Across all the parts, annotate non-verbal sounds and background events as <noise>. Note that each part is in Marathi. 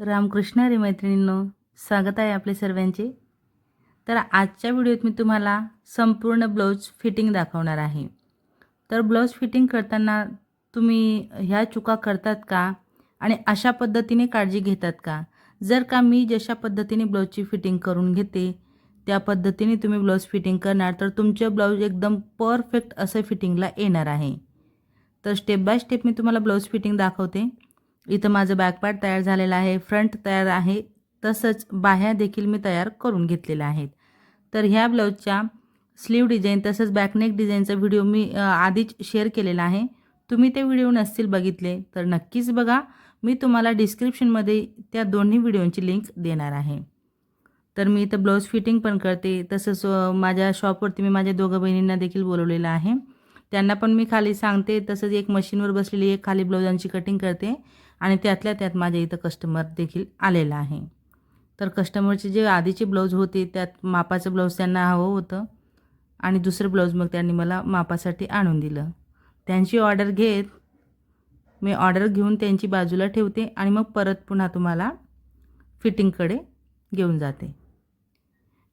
रामकृष्ण रे मैत्रिणींनो स्वागत आहे आपले सर्वांचे. तर आजच्या व्हिडिओत मी तुम्हाला संपूर्ण ब्लाऊज फिटिंग दाखवणार आहे. तर ब्लाऊज फिटिंग करताना तुम्ही ह्या चुका करतात का? आणि अशा पद्धतीने काळजी घेतात का? जर का मी जशा पद्धतीने ब्लाऊजची फिटिंग करून घेते त्या पद्धतीने तुम्ही ब्लाऊज फिटिंग करणार तर तुमचे ब्लाऊज एकदम परफेक्ट असं फिटिंगला येणार आहे. तर स्टेप बाय स्टेप मी तुम्हाला ब्लाऊज फिटिंग दाखवते. इथं माझं बॅकपार्ट तयार झालेलं आहे फ्रंट तयार आहे तसंच बाह्या देखील मी तयार करून घेतलेल्या आहेत. तर ह्या ब्लाऊजच्या स्लीव डिझाईन तसंच बॅकनेक डिझाईनचा व्हिडिओ मी आधीच शेअर केलेला आहे. तुम्ही ते व्हिडिओ नसतील बघितले तर नक्कीच बघा. मी तुम्हाला डिस्क्रिप्शनमध्ये त्या दोन्ही व्हिडिओंची लिंक देणार आहे. तर मी इथं ब्लाऊज फिटिंग पण करते तसंच माझ्या शॉपवरती मी माझ्या दोघं बहिणींना देखील बोलवलेलं आहे. त्यांना पण मी खाली सांगते तसंच एक मशीनवर बसलेली एक खाली ब्लाऊजांची कटिंग करते. आणि त्यातल्या त्यात माझ्या इथं कस्टमर देखील आलेला आहे. तर कस्टमरचे जे आधीचे ब्लाऊज होते त्यात मापाचं ब्लाऊज त्यांना हवं होतं आणि दुसरं ब्लाऊज मग त्यांनी मला मापासाठी आणून दिलं. त्यांची ऑर्डर घेत मी ऑर्डर घेऊन त्यांची बाजूला ठेवते आणि मग परत पुन्हा तुम्हाला फिटिंगकडे घेऊन जाते.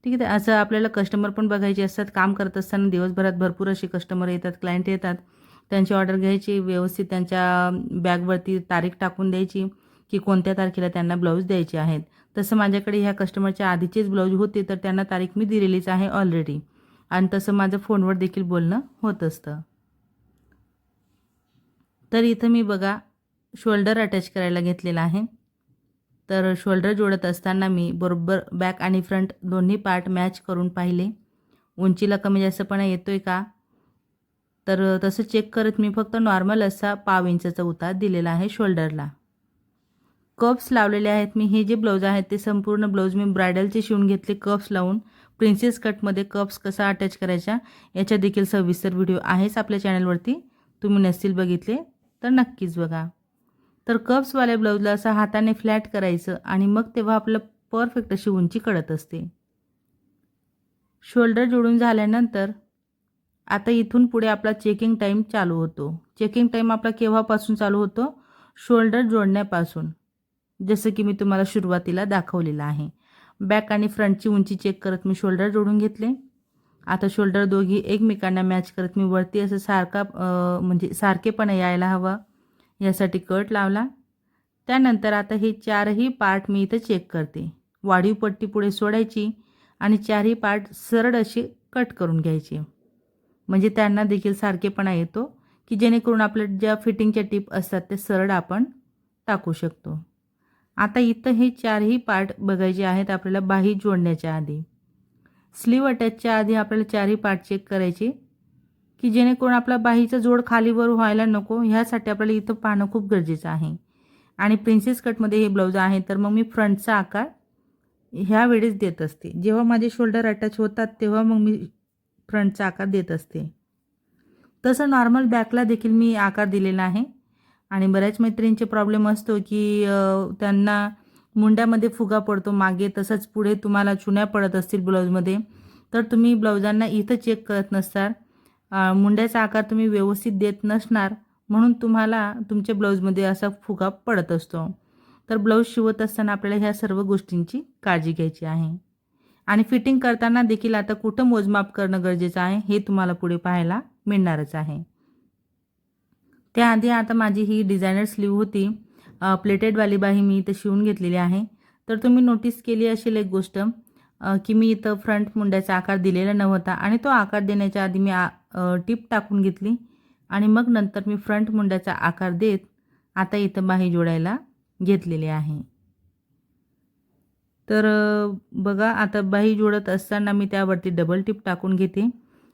ठीक आहे असं आपल्याला कस्टमर पण बघायचे असतात काम करत असताना दिवसभरात भरपूर असे कस्टमर येतात क्लायंट येतात. त्यांची ऑर्डर घ्यायची व्यवस्थित त्यांच्या बॅगवरती तारीख टाकून द्यायची की कोणत्या तारखेला त्यांना ब्लाऊज द्यायचे आहेत. तसं माझ्याकडे ह्या कस्टमरच्या आधीचेच ब्लाऊज होते तर त्यांना तारीख मी दिलेलीच आहे ऑलरेडी आणि तसं माझं फोनवर देखील बोलणं होत असतं. तर इथं मी बघा शोल्डर अटॅच करायला घेतलेला आहे. तर शोल्डर जोडत असताना मी बरोबर बॅक आणि फ्रंट दोन्ही पार्ट मॅच करून पाहिले. उंचीला कमी जास्तपणा येतो आहे का? तर तसं चेक करत मी फक्त नॉर्मल असा पाव इंचाचा उतार दिलेला आहे शोल्डरला कप्स लावलेले आहेत मी. हे जे ब्लाऊज आहेत ते संपूर्ण ब्लाऊज मी ब्रायडलचे शिवून घेतले. कप्स लावून प्रिन्सेस कटमध्ये कप्स कसा अटॅच करायचा याच्या देखील सविस्तर व्हिडिओ आहेच आपल्या चॅनलवरती तुम्ही नसतील बघितले तर नक्कीच बघा. तर कप्सवाल्या ब्लाऊजला असं हाताने फ्लॅट करायचं आणि मग तेव्हा आपलं परफेक्ट अशी उंची कळत असते. शोल्डर जोडून झाल्यानंतर आता इथून पुढे आपला चेकिंग टाईम चालू होतो. चेकिंग टाईम आपला केव्हापासून चालू होतो? शोल्डर जोडण्यापासून. जसं की मी तुम्हाला सुरुवातीला दाखवलेलं आहे. बॅक आणि फ्रंटची उंची चेक करत मी शोल्डर जोडून घेतले. आता शोल्डर दोघी एकमेकांना मॅच करत मी वरती असं सारखा म्हणजे सारखेपणा यायला हवा. यासाठी कट लावला. त्यानंतर आता हे चारही पार्ट मी इथं चेक करते. वाढीव पट्टी पुढे सोडायची आणि चारही पार्ट सरळ असे कट करून घ्यायचे. म्हणजे त्यांना देखील सारखेपणा येतो की जेणेकरून आपल्या ज्या फिटिंगच्या टिप असतात ते सरळ आपण टाकू शकतो. आता इथं हे चारही पार्ट बघायचे आहेत आपल्याला बाही जोडण्याच्या आधी. स्लीव अटॅचच्या आधी आपल्याला चारही पार्ट चेक करायचे की जेणेकरून आपला बाहीचा जोड खालीवर व्हायला नको ह्यासाठी आपल्याला इथं पाहणं खूप गरजेचं आहे. आणि प्रिन्सेस कटमध्ये हे ब्लाऊज आहे तर मग मी फ्रंटचा आकार ह्या वेळेस देत असते. जेव्हा माझे शोल्डर अटॅच होतात तेव्हा मग मी फ्रंटचा आकार देत असते. तसं नॉर्मल बॅकला देखील मी आकार दिलेला आहे. आणि बऱ्याच मैत्रिणींचे प्रॉब्लेम असतो की त्यांना मुंड्यामध्ये फुगा पडतो मागे तसंच पुढे तुम्हाला चुन्या पडत असतील ब्लाऊजमध्ये तर तुम्ही ब्लाऊजांना इथं चेक करत नसणार. मुंड्याचा आकार तुम्ही व्यवस्थित देत नसणार म्हणून तुम्हाला तुमच्या ब्लाऊजमध्ये असा फुगा पडत असतो. तर ब्लाऊज शिवत असताना आपल्याला ह्या सर्व गोष्टींची काळजी घ्यायची आहे. आणि फिटिंग करताना देखील आता कुठं मोजमाप करणं गरजेचं आहे हे तुम्हाला पुढे पाहायला मिळणारच आहे. त्याआधी आता माझी ही डिझायनर स्लीव होती. प्लेटेडवाली बाही मी इथं शिवून घेतलेली आहे. तर तुम्ही नोटीस केली असेल एक गोष्ट की मी इथं फ्रंट मुंड्याचा आकार दिलेला नव्हता आणि तो आकार देण्याच्या आधी मी आ टीप टाकून घेतली आणि मग नंतर मी फ्रंट मुंड्याचा आकार देत आता इथं बाही जोडायला घेतलेली आहे. तर बघा आता बाही जोडत असताना मी त्यावरती डबल टिप टाकून घेते.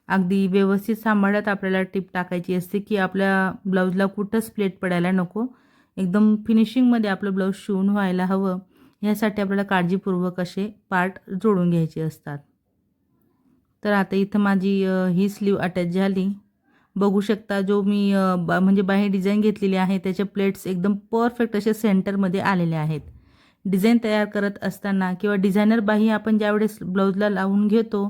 अगदी व्यवस्थित सांभाळत आपल्याला टिप टाकायची असते की आपल्या ब्लाऊजला कुठंच प्लेट पडायला नको. एकदम फिनिशिंगमध्ये आपलं ब्लाऊज शिवून व्हायला हवं. ह्यासाठी आपल्याला काळजीपूर्वक असे पार्ट जोडून घ्यायचे असतात. तर आता इथं माझी ही स्लीव अटॅच झाली. बघू शकता जो मी बा म्हणजे बाहेर डिझाईन घेतलेली आहे त्याचे प्लेट्स एकदम परफेक्ट असे सेंटरमध्ये आलेले आहेत. डिझाईन तयार करत असताना किंवा डिझायनर बाही आपण ज्यावेळेस ब्लाऊजला लावून घेतो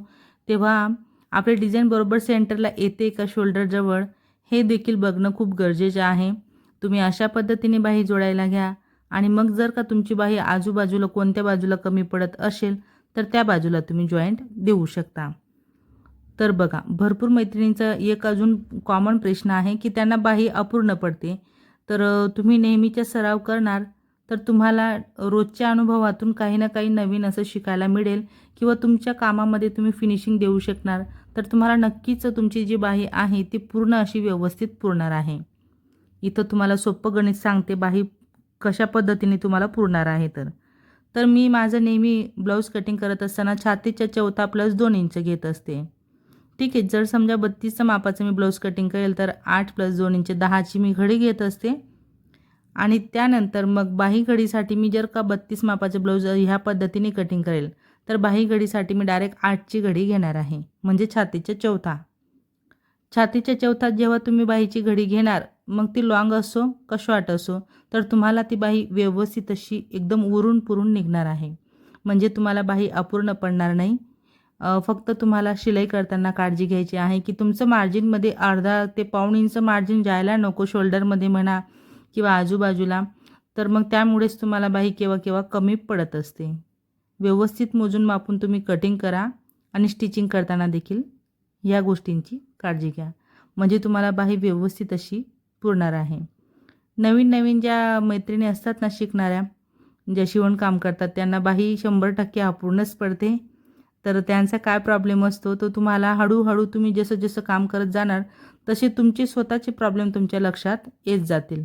तेव्हा आपले डिझाईन बरोबर सेंटरला येते का शोल्डरजवळ हे देखील बघणं खूप गरजेचं आहे. तुम्ही अशा पद्धतीने बाही जोडायला घ्या आणि मग जर का तुमची बाही आजूबाजूला कोणत्या बाजूला कमी पडत असेल तर त्या बाजूला तुम्ही जॉईंट देऊ शकता. तर बघा भरपूर मैत्रिणींचा एक अजून कॉमन प्रश्न आहे की त्यांना बाही अपूर्ण पडते. तर तुम्ही नेहमीचा सराव करणार तर तुम्हाला रोजच्या अनुभवातून काही ना काही नवीन असं शिकायला मिळेल किंवा तुमच्या कामामध्ये तुम्ही फिनिशिंग देऊ शकणार. तर तुम्हाला नक्कीच तुमची जी बाही आहे ती पूर्ण अशी व्यवस्थित पुरणार आहे. इथं तुम्हाला सोपं गणित सांगते बाही कशा पद्धतीने तुम्हाला पुरणार आहे तर. तर मी माझं नेहमी ब्लाऊज कटिंग करत असताना छातीच्या चौथा प्लस दोन इंच घेत असते. ठीक आहे जर समजा बत्तीसचं मापाचं मी ब्लाऊज कटिंग करेल तर आठ प्लस दोन इंच दहाची मी घडी घेत असते. आणि त्यानंतर मग बाही घडीसाठी मी जर का बत्तीस मापाचं ब्लाऊज ह्या पद्धतीने कटिंग करेल तर बाही घडीसाठी मी डायरेक्ट आठची घडी घेणार आहे म्हणजे छातीच्या चौथा. छातीच्या चौथात जेव्हा तुम्ही बाहीची घडी घेणार मग ती लॉंग असो का शॉर्ट असो तर तुम्हाला ती बाही व्यवस्थित अशी एकदम उरून पुरून निघणार आहे. म्हणजे तुम्हाला बाही अपूर्ण पडणार नाही. फक्त तुम्हाला शिलाई करताना काळजी घ्यायची आहे की तुमचं मार्जिनमध्ये अर्धा ते पाऊण इंच मार्जिन जायला नको शोल्डरमध्ये म्हणा किंवा आजूबाजूला तर मग त्यामुळेच तुम्हाला बाही केव्हा केव्हा कमी पडत असते. व्यवस्थित मोजून मापून तुम्ही कटिंग करा आणि स्टिचिंग करताना देखील या गोष्टींची काळजी घ्या. म्हणजे तुम्हाला बाही व्यवस्थित अशी पुरणार आहे. नवीन नवीन ज्या मैत्रिणी असतात ना शिकणाऱ्या ज्या शिवणकाम करतात त्यांना बाही शंभर टक्के अपूर्णच पडते. तर त्यांचा काय प्रॉब्लेम असतो तो तुम्हाला हळूहळू तुम्ही जसं जसं काम करत जाणार तसे तुमचे स्वतःचे प्रॉब्लेम तुमच्या लक्षात येत जातील.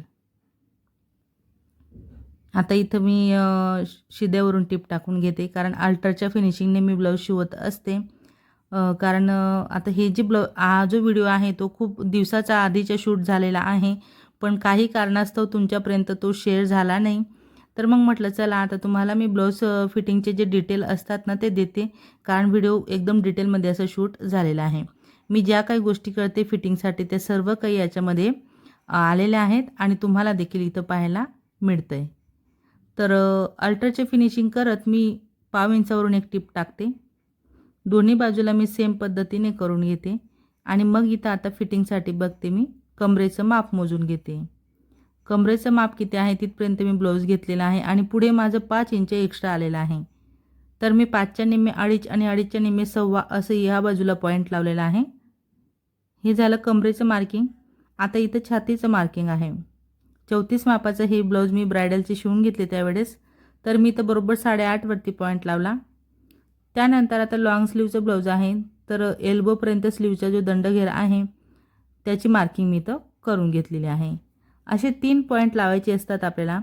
आता इथं मी शिद्यावरून टिप टाकून घेते. कारण अल्टरच्या फिनिशिंगने मी ब्लाऊज शिवत असते. कारण आता हे जे ब्लाऊ हा जो व्हिडिओ आहे तो खूप दिवसाचा आधीच्या शूट झालेला आहे. पण काही कारणास्तव तुमच्यापर्यंत तो शेअर झाला नाही. तर मग म्हटलं चला आता तुम्हाला मी ब्लाऊज फिटिंगचे जे डिटेल असतात ना ते देते. कारण व्हिडिओ एकदम डिटेलमध्ये असं शूट झालेला आहे. मी ज्या काही गोष्टी करते फिटिंगसाठी त्या सर्व काही याच्यामध्ये आलेल्या आहेत. आणि तुम्हाला देखील इथं पाहायला मिळतं आहे तर अल्टरचे फिनिशिंग करत मी पाव इंचावरून एक टिप टाकते. दोन्ही बाजूला मी सेम पद्धतीने करून घेते आणि मग इथं आता फिटिंगसाठी बघते मी कमरेचं माप मोजून घेते. कमरेचं माप किती आहे तिथपर्यंत मी ब्लाऊज घेतलेला आहे आणि पुढे माझं पाच इंच एक्स्ट्रा आलेलं आहे. तर मी पाचच्या निम्मे अडीच आणि अडीचच्या निम्मे सव्वा असं ह्या बाजूला पॉईंट लावलेला आहे. हे झालं कमरेचं मार्किंग. आता इथं छातीचं मार्किंग आहे. चौतीस मापाचं हे ब्लाऊज मी ब्रायडलचे शिवून घेतले त्यावेळेस. तर मी तर बरोबर साडेआठवरती पॉईंट लावला. त्यानंतर आता लॉंग स्लीवचं ब्लाऊज आहे. तर एल्बोपर्यंत स्लीवचा जो दंडघेर आहे त्याची मार्किंग मी तर करून घेतलेली आहे. असे तीन पॉईंट लावायचे असतात आपल्याला.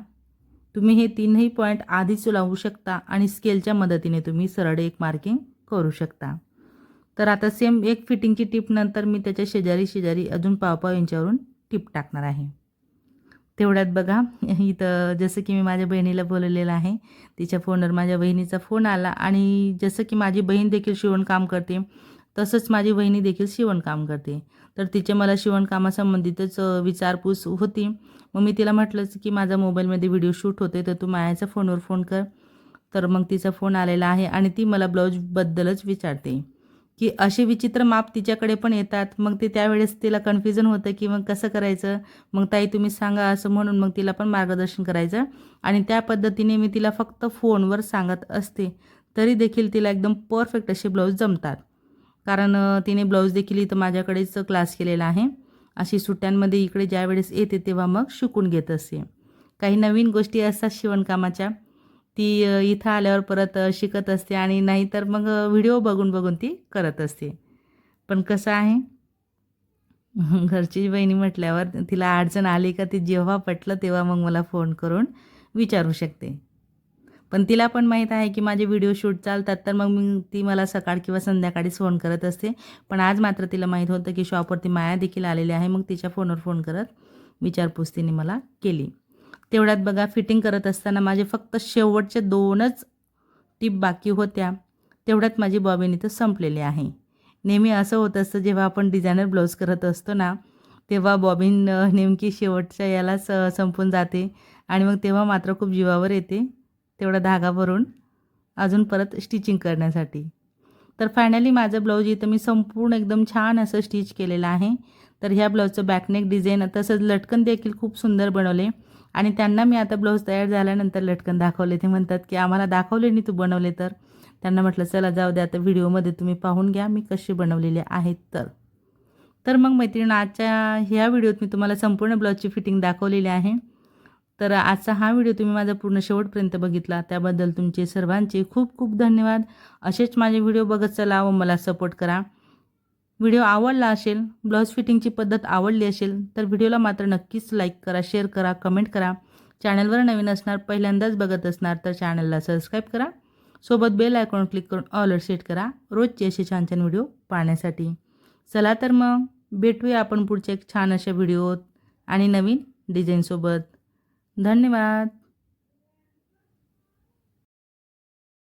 तुम्ही हे तीनही पॉईंट आधीच लावू शकता आणि स्केलच्या मदतीने तुम्ही सरळ एक मार्किंग करू शकता. तर आता सेम एक फिटिंगची टीप नंतर मी त्याच्या शेजारी शेजारी अजून पाव पाव यांच्यावरून टीप टाकणार आहे. तेवढ्यात बघा. इथं जसं की मी माझ्या बहिणीला बोलवलेलं आहे. तिच्या फोनवर माझ्या बहिणीचा फोन आला आणि जसं की माझी बहीण देखील शिवणकाम करते तसंच माझी बहिणी देखील शिवणकाम करते. तर तिचे मला शिवणकामासंबंधितच विचारपूस होती. मग मी तिला म्हटलंच की माझा मोबाईलमध्ये व्हिडिओ शूट होते तर तू मायाच्या फोनवर फोन कर. तर मग तिचा फोन आलेला आहे आणि ती मला ब्लाऊजबद्दलच विचारते. की असे विचित्र माप तिच्याकडे पण येतात. मग ते त्यावेळेस तिला कन्फ्युजन होतं की मग कसं करायचं? मग ताई तुम्ही सांगा असं म्हणून मग तिला पण मार्गदर्शन करायचं. आणि त्या पद्धतीने मी तिला फक्त फोनवर सांगत असते. तरी देखील तिला एकदम परफेक्ट असे ब्लाऊज जमतात. कारण तिने ब्लाऊज देखील इथं माझ्याकडेच क्लास केलेला आहे. अशी सुट्ट्यांमध्ये इकडे ज्यावेळेस येते तेव्हा मग शिकून घेत असते. काही नवीन गोष्टी असतात शिवणकामाच्या. ती इथं आल्यावर परत शिकत असते आणि नाहीतर मग व्हिडिओ बघून बघून ती करत असते. पण कसं आहे <laughs> घरची बहिणी म्हटल्यावर तिला अडचण आली का ती जेव्हा पटलं तेव्हा मग मला फोन करून विचारू शकते. पण तिला पण माहीत आहे की माझे व्हिडिओ शूट चालतात तर मग मी ती मला सकाळ किंवा संध्याकाळीच फोन करत असते. पण आज मात्र तिला माहीत होतं की शॉपवरती माया देखील आलेली आहे मग तिच्या फोनवर फोन करत विचारपूस तिने मला केली. तेवढ्यात बघा फिटिंग करत असताना माझे फक्त शेवटचे दोनच टीप बाकी होत्या. तेवढ्यात माझी बॉबिन इथं संपलेली आहे. नेहमी असं होत असतं जेव्हा आपण डिझायनर ब्लाऊज करत असतो ना तेव्हा बॉबिन नेमकी शेवटच्या यालाच संपून जाते आणि मग तेव्हा मात्र खूप जीवावर येते तेवढा धागा भरून अजून परत स्टिचिंग करण्यासाठी. तर फायनली माझं ब्लाऊज इथं मी संपूर्ण एकदम छान असं स्टिच केलेलं आहे. तर ह्या ब्लाऊजचं बॅकनेक डिझाईन तसंच लटकन देखील खूप सुंदर बनवले. आणि त्यांना मी आता ब्लाऊज तयार झाल्यानंतर लटकन दाखवले. ते म्हणतात की आम्हाला दाखवले नाही तू बनवले तर. त्यांना म्हटलं चला जाऊ द्या आता व्हिडिओमध्ये तुम्ही पाहून घ्या मी कसे बनवलेले आहेत तर. तर मग मैत्रिणी आजच्या ह्या व्हिडिओत मी तुम्हाला संपूर्ण ब्लाऊजची फिटिंग दाखवलेली आहे. तर आजचा हा व्हिडिओ तुम्ही माझा पूर्ण शेवटपर्यंत बघितला. त्याबद्दल तुमचे सर्वांचे खूप खूप धन्यवाद. असेच माझे व्हिडिओ बघत चला व मला सपोर्ट करा. व्हिडिओ आवडला असेल ब्लाऊज फिटिंगची पद्धत आवडली असेल तर व्हिडिओला मात्र नक्कीच लाईक करा शेअर करा कमेंट करा. चॅनलवर नवीन असणार पहिल्यांदाच बघत असणार तर चॅनलला सबस्क्राईब करा. सोबत बेल आयकॉन क्लिक करून ऑलर सेट करा. रोजचे असे छान छान व्हिडिओ पाहण्यासाठी. चला तर मग भेटूया आपण पुढच्या एक छान अशा व्हिडिओत आणि नवीन डिझाईनसोबत धन्यवाद.